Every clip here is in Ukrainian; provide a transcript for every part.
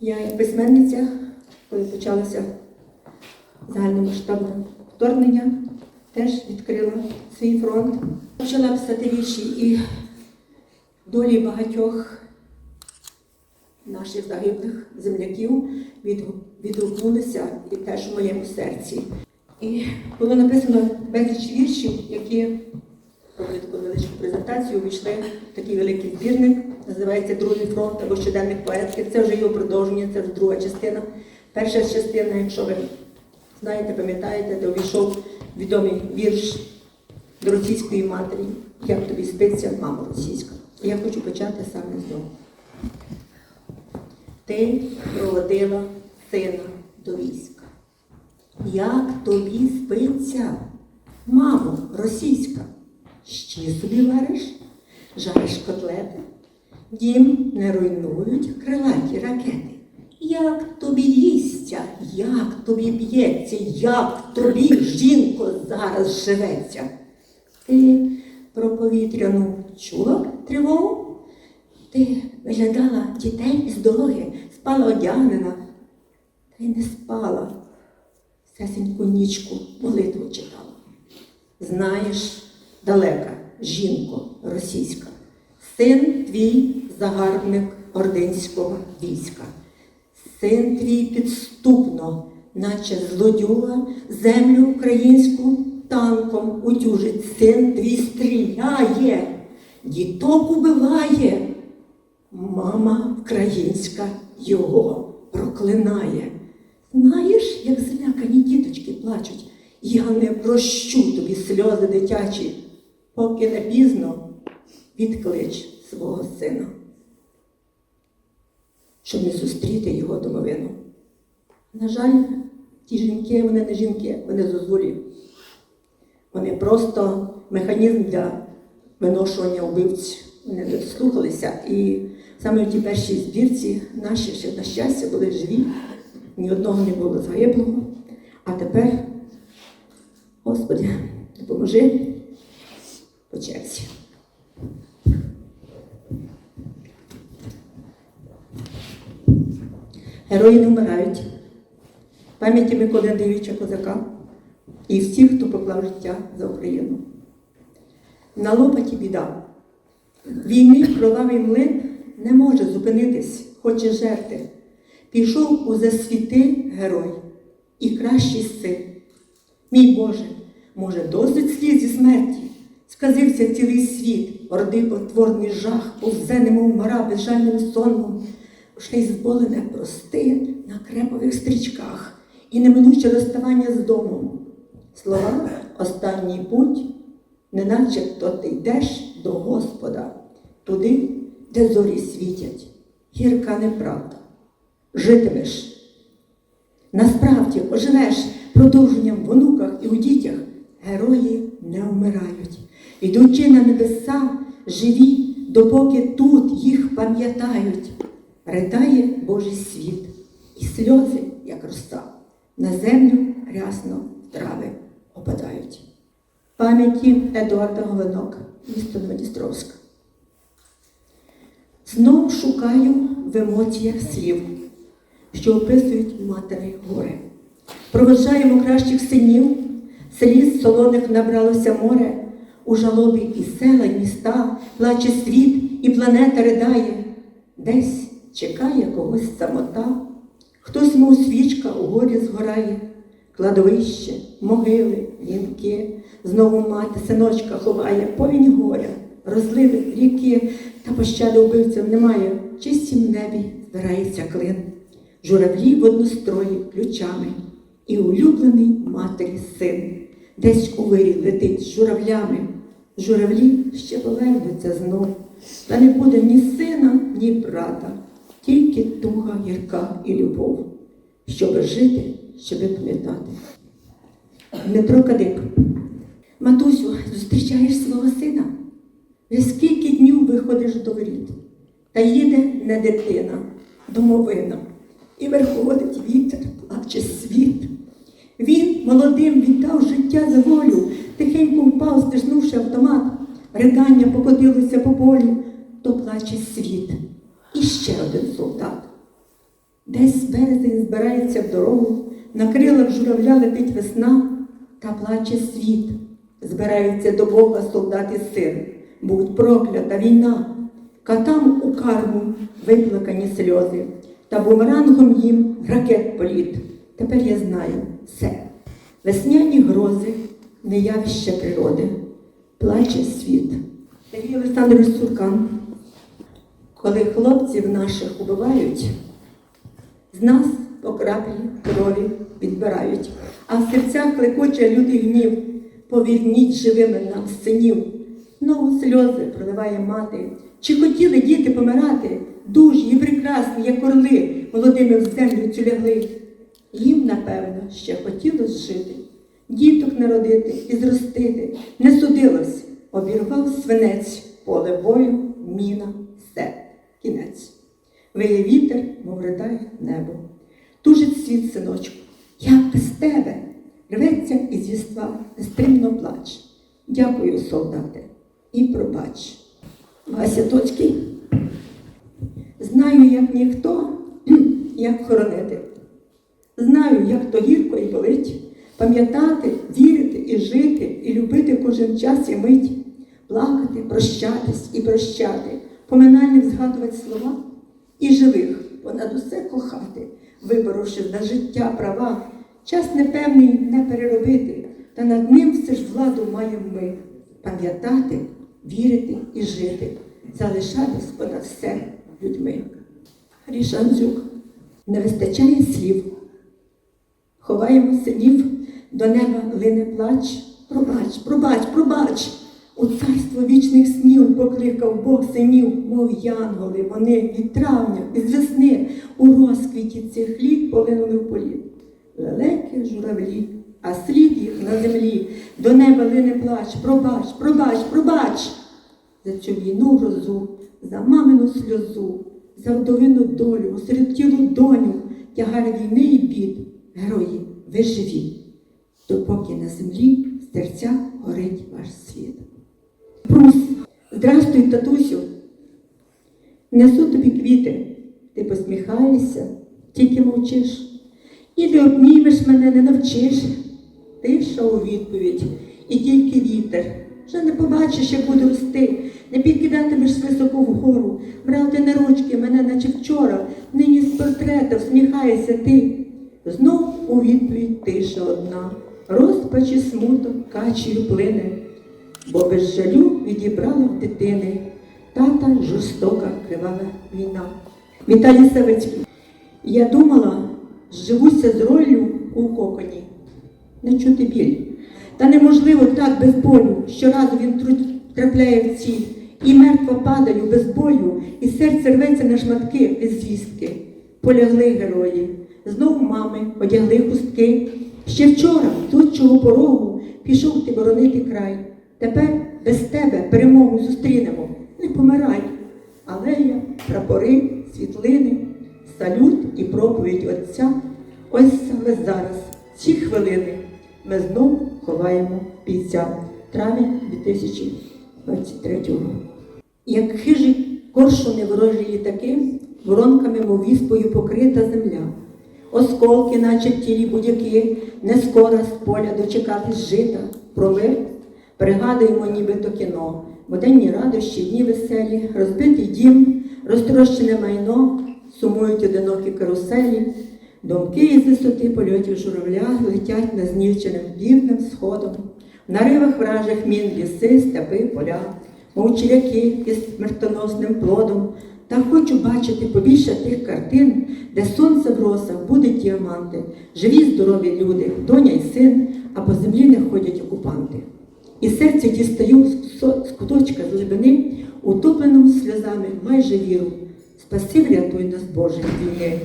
Я як письменниця, коли почалося загальномасштабне вторгнення, теж відкрила свій фронт. Почала писати вірші і долі багатьох наших загиблих земляків відгукнулися і теж в моєму серці. І було написано безліч віршів, які робили таку невеличку презентацію, увійшли в такий великий збірник, називається Другий фронт або щоденник поетки. Це вже його продовження, це вже друга частина. Перша частина, якщо ви знаєте, пам'ятаєте, то увійшов відомий вірш до російської матері. Як тобі спиться, мамо російська. Я хочу почати саме з нього. Ти проводила сина до війська. Як тобі спиться, мамо, російська? Ще собі вариш, жариш котлети, дім не руйнують крилаті ракети. Як тобі їсться, як тобі б'ється, як тобі, жінко, зараз живеться? Ти про повітряну чула тривогу? Ти виглядала дітей з дороги, спала одягнена, та й не спала. Сесеньку нічку молитву читала. Знаєш, далека, жінко російська, син твій загарбник ординського війська, син твій підступно, наче злодюга, землю українську танком утюжить, син твій стріляє, діток убиває, мама українська його проклинає. Знаєш, як злякані діточки плачуть, я не прощу тобі сльози дитячі, поки не пізно відклич свого сина, щоб не зустріти його домовину. На жаль, ті жінки, вони не жінки, вони зозулі. Вони просто механізм для виношування вбивць. Вони дослухалися. І саме в тій першій збірці наші ще на щастя були живі, ні одного не було загиблого. А тепер, Господи, допоможи по черзі. Герої не вмирають. Пам'яті Миколи Андрійовича Козака і всіх, хто поклав життя за Україну. На лопаті біда. Війни кровавий млин не може зупинитись, хоче жерти. Пішов у засвіти герой і кращий син. Мій Боже, може, досить сліз зі смерті. Сказився цілий світ, орди потворний жах, повзе немов мара безжальним сонмом. Й зболене прости на крепових стрічках і неминуче розставання з домом. Слова останній путь, неначе то ти йдеш до Господа, туди, де зорі світять, гірка неправда. Житимеш. Насправді оживеш продовженням в онуках і у дітях. Герої не вмирають. Йдучи на небеса, живі, допоки тут їх пам'ятають. Ридає Божий світ, і сльози, як роса, на землю рясно трави опадають. Пам'яті Едуарда Головинок, місто Новодністровськ. Знов шукаю в емоціях слів, що описують матері горе. Проведжаємо кращих синів, сліз солоних набралося море, у жалобі і села, і міста, плаче світ, і планета ридає. Десь чекає когось самота, хтось, мов свічка у горі згорає, кладовище, могили, вінки, знову мати синочка ховає, повінь горя, розливи ріки, та пощади убивцям немає, в чистім небі збирається клин, журавлі в однострої ключами, і улюблений матері син, десь у вирі летить з журавлями, журавлі ще повернуться знов, та не буде ні сина, ні брата, тільки туга гірка і любов, щоби жити, щоби пам'ятати. Дмитро Кадик. Матусю, зустрічаєш свого сина? Вже скільки днів виходиш до воріт, та їде не дитина, домовина, і верховодить вітер, плаче світ. Він молодим віддав життя за волю, тихенько впав, стиснувши автомат. Ридання покотилося по полю, то плаче світ. Ще один солдат. Десь березень збирається в дорогу, на крилах журавля летить весна, та плаче світ. Збираються до Бога солдат і син, будь проклята війна, катам у карму виплакані сльози, та бумерангом їм ракет політ. Тепер я знаю все. Весняні грози, не явище природи, плаче світ. Сергій Олександрович Суркан. Коли хлопців наших убивають, з нас по краплі крові відбирають, а в серцях клекоче лютий гнів. Поверніть живими нам синів. Знову сльози проливає мати. Чи хотіли діти помирати? Дужі і прекрасні, як орли, молодими в землю цю лягли. Їм, напевно, ще хотілось жити, діток народити і зростити. Не судилось, обірвав свинець, поле бою, міна, кінець. Виє вітер, мов ридає небо. Тужить світ, синочку, як без тебе. Рветься із єства, нестримно плач. Дякую, солдате, і пробач. Вася Тоцький. Знаю, як ніхто, як хоронити. Знаю, як то гірко і болить, пам'ятати, вірити і жити, і любити кожен час і мить, плакати, прощатись і прощати, поминальних згадувати слова і живих понад усе кохати, виборовши за життя права. Час непевний не переробити, та над ним все ж владу маємо ми пам'ятати, вірити і жити, залишатись понад все людьми. Рішанзюк не вистачає слів. Ховаємо синів, до неба лине плач. Пробач, пробач, пробач. У царство вічних снів покликав Бог синів, мов янголи, вони від травня, із весни у розквіті цих літ полинули в політ. Лелеки журавлі, а слід їх на землі, до неба лине плач, пробач, пробач, пробач. За цю війну грозу, за мамину сльозу, за вдовину долю, осиротілу доню, тягар війни і бід, герої, ви живі, допоки на землі в серцях горить ваш світ. Здрастуй, татусю, несу тобі квіти, ти посміхаєшся, тільки мовчиш. І не обнімеш мене, не навчиш. Тиша у відповідь, і тільки вітер. Вже не побачиш, як буду рости, не підкидатимеш високо вгору, брати на ручки мене, наче вчора, нині з портрета всміхаєшся ти. Знов у відповідь тиша одна, розпач і смуток качею плине, бо без жалю відібрала в дитини тата жорстока кривава війна. Віталій Савицький. Я думала, живуся з роллю у коконі. Не чути біль. Та неможливо так без болю. Щоразу він трапляє в ціль. І мертво падаю без бою, і серце рветься на шматки без звістки. Полягли герої. Знов мами одягли хустки. Ще вчора, з отчого порогу, пішов ти боронити край. Тепер без тебе перемогу зустрінемо. Не помирай. Алея, прапори, світлини, салют і проповідь Отця. Ось саме зараз, ці хвилини, ми знову ховаємо бійця. Травень 2023 року. Як хижі коршуни ворожі літаки, воронками, мов віспою покрита земля. Осколки, наче в тілі будь-які, не скоро з поля дочекатись жита, про пригадуємо нібито кіно, буденні радощі, дні веселі, розбитий дім, розтрощене майно, сумують одинокі каруселі, думки із висоти польотів журавля летять на знівченим півним сходом, на ривах вражих мін ліси, степи, поля, мов черяки із смертоносним плодом. Та хочу бачити побільше тих картин, де сонце в росах буде діаманти, живі здорові люди, доня й син, а по землі не ходять окупанти. І серце дістаю з куточка з глибини, утопленому сльозами майже віру. Спаси, врятуй нас, Боже, від війни.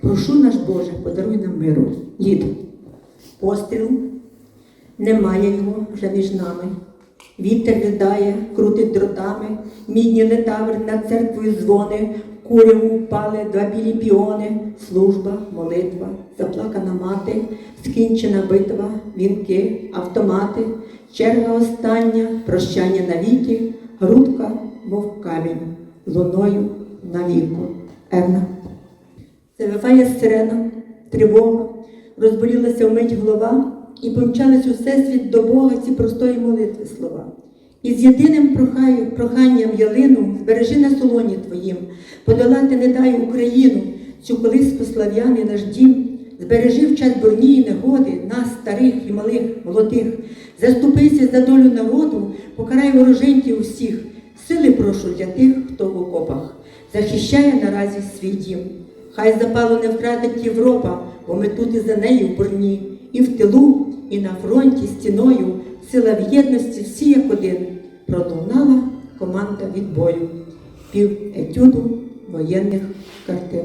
Прошу наш Боже, подаруй нам миру. Лід. Постріл. Немає його вже між нами. Вітер віддає, крутить дротами, мідні летаври над церквою дзвони, куряву впали два білі піони, служба, молитва, заплакана мати, скінчена битва, вінки, автомати, черга остання, прощання навіки, грудка, мов камінь, луною навіку. Ерна. Завиває сирена, тривога, розболілася вмить голова, і помчались у всесвіт до Бога ці простої молитви слова. І з єдиним прохаю, проханням ялину збережи на солоні твоїм, подолати не дай Україну, цю колиску слав'яни наш дім, збережи в час бурні і негоди нас, старих і малих, молодих, заступися за долю народу, покарай вороженьків усіх, сили прошу для тих, хто в окопах, захищає наразі свій дім. Хай запалу не втратить Європа, бо ми тут і за нею в бурні, і в тилу, і на фронті стіною, сила в єдності всі як один. Пролунала команда відбою, пів етюду воєнних картин.